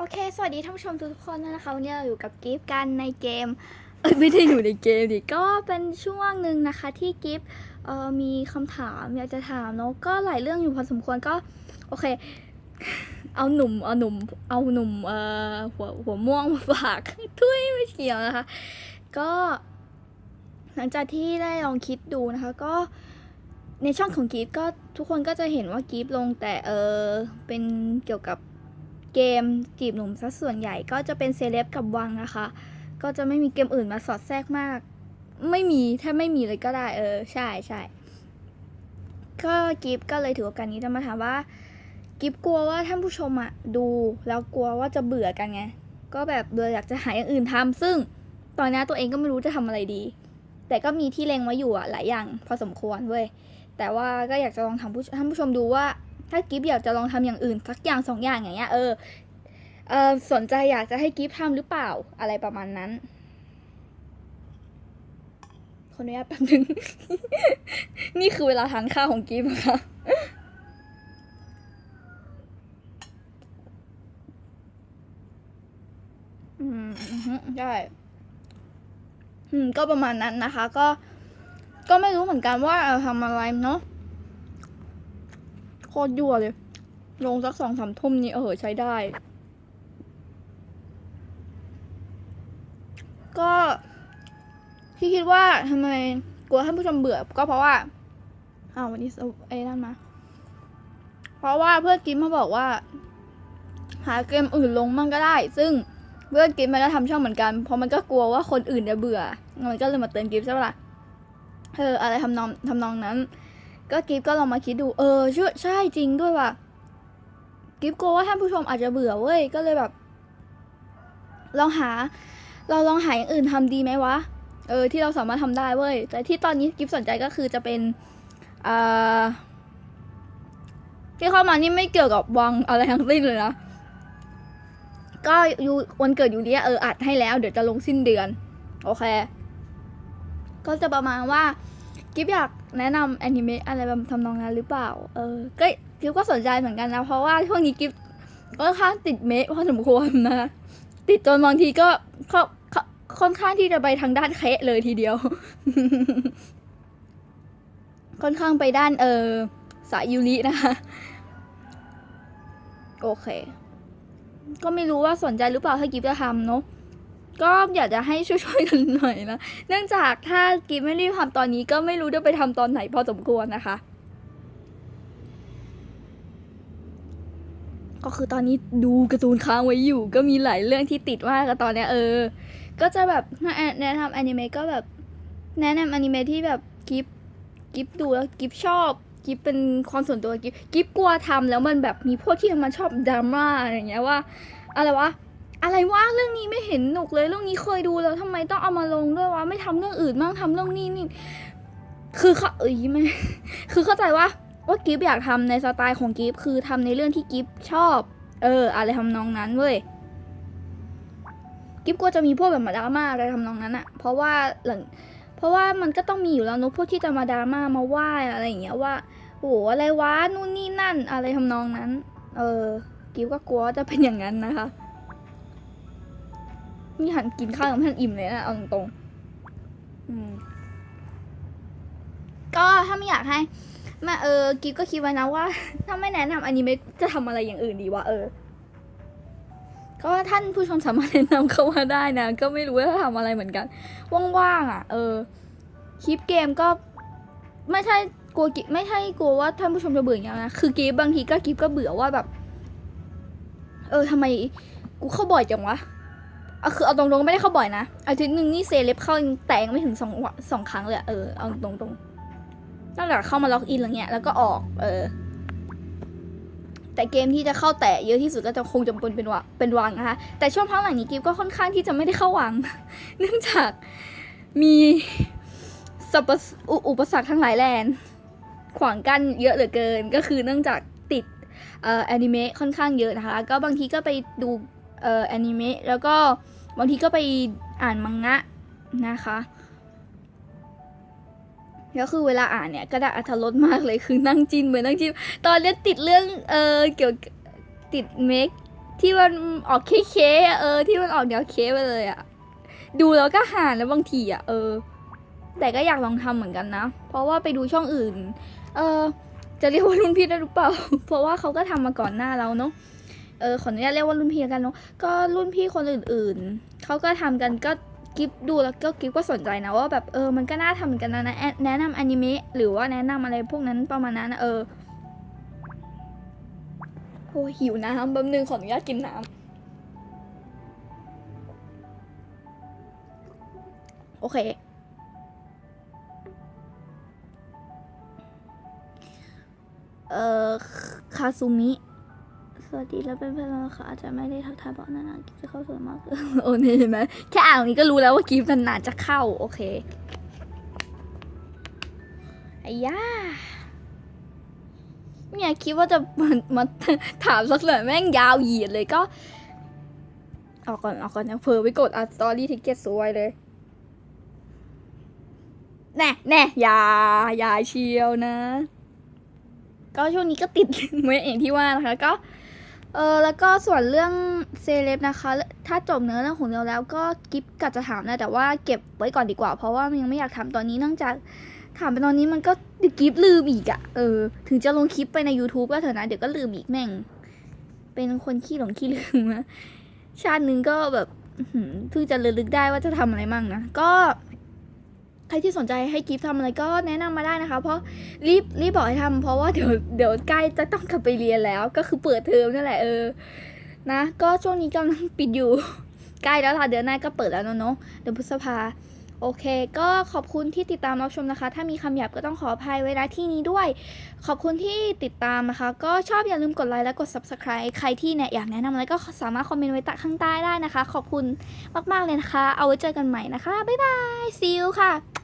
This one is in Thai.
โอเค สวัสดีท่านผู้ชมทุกคนนะคะวันนี้เราอยู่กับกิฟต์กันในเกม เอ้ยไม่ได้อยู่ในเกมดิ ก็เป็นช่วงหนึ่งนะคะที่กิฟต์เอ่อมีคำถามอยากจะถามเนาะ ก็หลายเรื่องอยู่พอสมควรก็ โอเค เอาหนุ่ม เอาหนุ่ม เอาหนุ่ม เอ่อหัวหัวม่วงมาฝาก ทุยไม่เกี่ยวนะคะ ก็ หลังจากที่ได้ลองคิดดูนะคะ ก็ในช่องของกิฟต์ก็ทุกคนก็จะเห็นว่ากิฟต์ลงแต่เออเป็นเกี่ยวกับ เกมจีบหนุ่มซะส่วนใหญ่ก็จะเป็นเซเลบกับวังนะคะ ก็จะไม่มีเกมอื่นมาสอดแทรกมาก ไม่มีถ้าไม่มีเลยก็ได้เออใช่ใช่ก็กิฟก็เลยถือโอกาสนี้จะมาถามว่ากิฟกลัวว่าท่านผู้ชมอะดูแล้วกลัวว่าจะเบื่อกันไง ก็แบบเบื่ออยากจะหาอย่างอื่นทำซึ่งตอนนี้ตัวเองก็ไม่รู้จะทำอะไรดี แต่ก็มีที่เล็งไว้อยู่อะหลายอย่างพอสมควรเว้ยแต่ว่าก็อยากจะลองทำผู้ท่านผู้ชมดูว่า ถ้ากิฟอยากจะลองทำอย่างอื่นสักอย่างสองอย่างอย่างเงี้ยเออเออสนใจอยากจะให้กิฟทำหรือเปล่าอะไรประมาณนั้นขออนุญาตแป๊บนึง นี่คือเวลาทานข้าวของกิฟค่ะอืมอือฮึใช่อืม ก็ประมาณนั้นนะคะ ก็ ก็ไม่รู้เหมือนกันว่าทำอะไรเนาะ โคตรยั่วเลย ลงสักสองสามทุ่มนี้เออใช้ได้ ก็ที่คิดว่าทำไมกลัวท่านผู้ชมเบื่อ ก็เพราะว่าอ้าววันนี้ไอ้นั่นมา เพราะว่าเพื่อนกิมมาบอกว่า หาเกมอื่นลงมั่งก็ได้ ซึ่งเพื่อนกิมมันก็ทำช่องเหมือนกัน เพราะมันก็กลัวว่าคนอื่นจะเบื่อ มันก็เลยมาเตือนกิฟใช่ปะล่ะเอออะไรทำนองทำนองนั้น ก็กิฟก็ลองมาคิดดูเออใช่ใช่จริงด้วยว่ะกิฟกลัวว่าท่านผู้ชมอาจจะเบื่อเว้ยก็เลยแบบ ลองหา เราลองหาอย่างอื่นทำดีไหมวะเออที่เราสามารถทำได้เว้ยแต่ที่ตอนนี้กิฟสนใจก็คือจะเป็นอ่าที่เข้ามานี่ไม่เกี่ยวกับวังอะไรทั้งสิ้นเลยนะก็ยูวันเกิดยูเลียเอออัดให้แล้วเดี๋ยวจะลงสิ้นเดือน โอเค ก็จะประมาณว่ากิฟอยาก แนะนำแอนิเมะอะไรแบบทำนองนั้นหรือเปล่า เออ ก็กิฟก็สนใจเหมือนกันนะ เพราะว่าช่วงนี้กิฟค่อนข้างติดเมะพอสมควรนะ ติดจนบางทีก็เขาเขาค่อนข้างที่จะไปทางด้านเคะเลยทีเดียว ค่อนข้างไปด้านเออสายยูรินะคะ โอเค ก็ไม่รู้ว่าสนใจหรือเปล่าถ้ากิฟจะทำเนาะ ก็อยากจะให้ช่วยๆกันหน่อยนะ เนื่องจากถ้ากิฟไม่รีบทำตอนนี้ก็ไม่รู้จะไปทำตอนไหนพอสมควรนะคะ ก็คือตอนนี้ดูการ์ตูนค้างไว้อยู่ ก็มีหลายเรื่องที่ติดมากับตอนเนี้ยเออ ก็จะแบบถ้าแนะนำอนิเมะก็แบบ แนะนำอนิเมะที่แบบกิฟกิฟดูแล้วกิฟชอบกิฟเป็นความส่วนตัวกิฟกิฟกลัวทำแล้วมันแบบมีพวกที่มันชอบดราม่าอะไรอย่างเงี้ยว่าอะไรวะ อะไรวะเรื่องนี้ไม่เห็นหนุกเลยเรื่องนี้เคยดูแล้วทำไมต้องเอามาลงด้วยวะไม่ทำเรื่องอื่นบ้างทำเรื่องนี้นี่คือเขาเอ้ยไม่คือเข้าใจว่าว่ากิฟอยากทำในสไตล์ของกิฟคือทำในเรื่องที่กิฟชอบ เออ อะไรทำนองนั้นเว้ยกิฟก็จะมีพวกแบบมาดราม่าอะไรทำนองนั้นอะเพราะว่าหลังเพราะว่ามันก็ต้องมีอยู่แล้วนอะพวกที่จะมาดราม่ามาว่าอะไรอย่างเงี้ยว่าโอ้โหอะไรวะนู่นนี่นั่น อะไรทำนองนั้น เออ กิฟก็กลัวจะเป็นอย่างนั้นนะคะ นี่หันกินข้าวกับท่านอิ่มเลยนะเอาตรงๆก็ถ้าไม่อยากให้ม่เออกิฟก็คิดไว้นะว่า ถ้าไม่แนะนำอนิเมะจะทำอะไรอย่างอื่นดีวะเออ ก็ท่านผู้ชมสามารถแนะนำเข้ามาได้นะ ก็ไม่รู้ว่าจะทำอะไรเหมือนกัน ว่างๆอะ เออ คลิปเกมก็ไม่ใช่กลัวกิไม่ใช่กลัวว่าท่านผู้ชมจะเบื่ออย่างเงี้ยนะคือกิฟบางทีก็กิฟก็เบื่อว่าแบบ เออทำไมกูเข้าบ่อยจังวะ เอาคือเอาตรงๆไม่ได้เข้าบ่อยนะอาทิตย์หนึ่งนี่เซเลบเข้าแตงไม่ถึงสองวะสองครั้งเลยเออเอาตรงๆตั้งแต่เข้ามาล็อกอินอะไรเงี้ยแล้วก็ออกเออ แต่เกมที่จะเข้าแตะเยอะที่สุดก็จะคงจะเป็นเป็นวะเป็นวังนะคะแต่ช่วงพักหลังนี้กิฟก็ค่อนข้างที่จะไม่ได้เข้าวัง เนื่องจากมีสัปอุอุปสรรคทั้งหลายแลนขวางกั้นเยอะเหลือเกิน ก็คือเนื่องจากติดเอ่อแอนิเมะค่อนข้างเยอะนะคะ ก็บางทีก็ไปดู เอ่อแอนิเมะแล้วก็บางทีก็ไปอ่านมังงะนะคะแล้วคือเวลาอ่านเนี่ยก็ได้อัธรสมากเลยคือนั่งจินเหมือนนั่งจินตอนเนี้ยติดเรื่องเออเกี่ยวกับติดเมคที่มันออกเคๆอะเออที่มันออกแนวเคไปเลยอะดูแล้วก็หานแล้วบางทีอะเออ แต่ก็อยากลองทำเหมือนกันนะ เพราะว่าไปดูช่องอื่น เออจะเรียกว่ารุ่นพี่ได้หรือเปล่า เพราะว่าเขาก็ทำมาก่อนหน้าเราเนาะ เออขออนุญาตเรียกว่ารุ่นพี่แล้วกันเนาะก็รุ่นพี่คนอื่นๆเขาก็ทำกันก็กิฟดูแล้วก็กิฟก็สนใจนะว่าแบบเออมันก็น่าทำเหมือนกันนะนะ แนะนำอนิเมะหรือว่าแนะนำอะไรพวกนั้นประมาณนั้นนะเออโอ้หิวน้ำแป๊บนึงขออนุญาตกินน้ำโอเค เอ่อ คาซูมิ สวัสดีแล้วเป็นเพื่อนเราค่ะอาจจะไม่ได้ทักทายบอกนานๆกิฟจะเข้าสวยมากโอ้นี่เห็นไหมแค่อ่านนี้ก็รู้แล้วว่ากิฟนานๆจะเข้าโอเคไอ้ย่าเนี่ยคิดว่าจะมามาถามสักหน่อยแม่งยาวเหยียดเลยก็ออกก่อนออกก่อนนะเพอไปกดอัดสตอรี่ทิกเก็ตสวยเลยแน่แน่ยายาเชียวนะ ก็ช่วงนี้ก็ติดเหมือนอย่างที่ว่านะคะก็ เออแล้วก็ส่วนเรื่องเซเลบนะคะ ถ้าจบเนื้อเรื่องของเราแล้วก็กิฟกัดจะถามนะ แต่ว่าเก็บไว้ก่อนดีกว่า เพราะว่ามันยังไม่อยากถามตอนนี้เนื่องจากถามไปตอนนี้มันก็เดี๋ยวกิฟลืมอีกอะเออ ถึงจะลงคลิปไปใน YouTube ก็เถอะนะ เดี๋ยวก็ลืมอีกแม่ง เป็นคนขี้หลงขี้ลืมนะชาตินึงก็แบบเพิ่งจะระลึกได้ว่าจะทำอะไรมั่งนะ ก็ ใครที่สนใจให้กิฟทำอะไรก็แนะนำมาได้นะคะ เพราะรีบรีบบอกให้ทำเพราะว่าเดี๋ยวเดี๋ยวใกล้จะต้องกลับไปเรียนแล้ว ก็คือเปิดเทอมนั่นแหละเออนะ ก็ช่วงนี้กำลังปิดอยู่ ใกล้แล้วล่ะเดือนหน้าก็เปิดแล้วเนอะเนาะเดือนพฤษภาโอเค ก็ขอบคุณที่ติดตามรับชมนะคะ ถ้ามีคำหยาบก็ต้องขออภัยไว้ณที่นี้ด้วย ขอบคุณที่ติดตามนะคะ ก็ชอบอย่าลืมกดไลค์และกด subscribe ใครที่เนี่ยอยากแนะนำอะไรก็สามารถคอมเมนต์ไว้ใต้ข้างใต้ได้นะคะ ขอบคุณมากๆเลยนะคะ เอาไว้เจอกันใหม่นะคะ บ๊ายบาย see you ค่ะ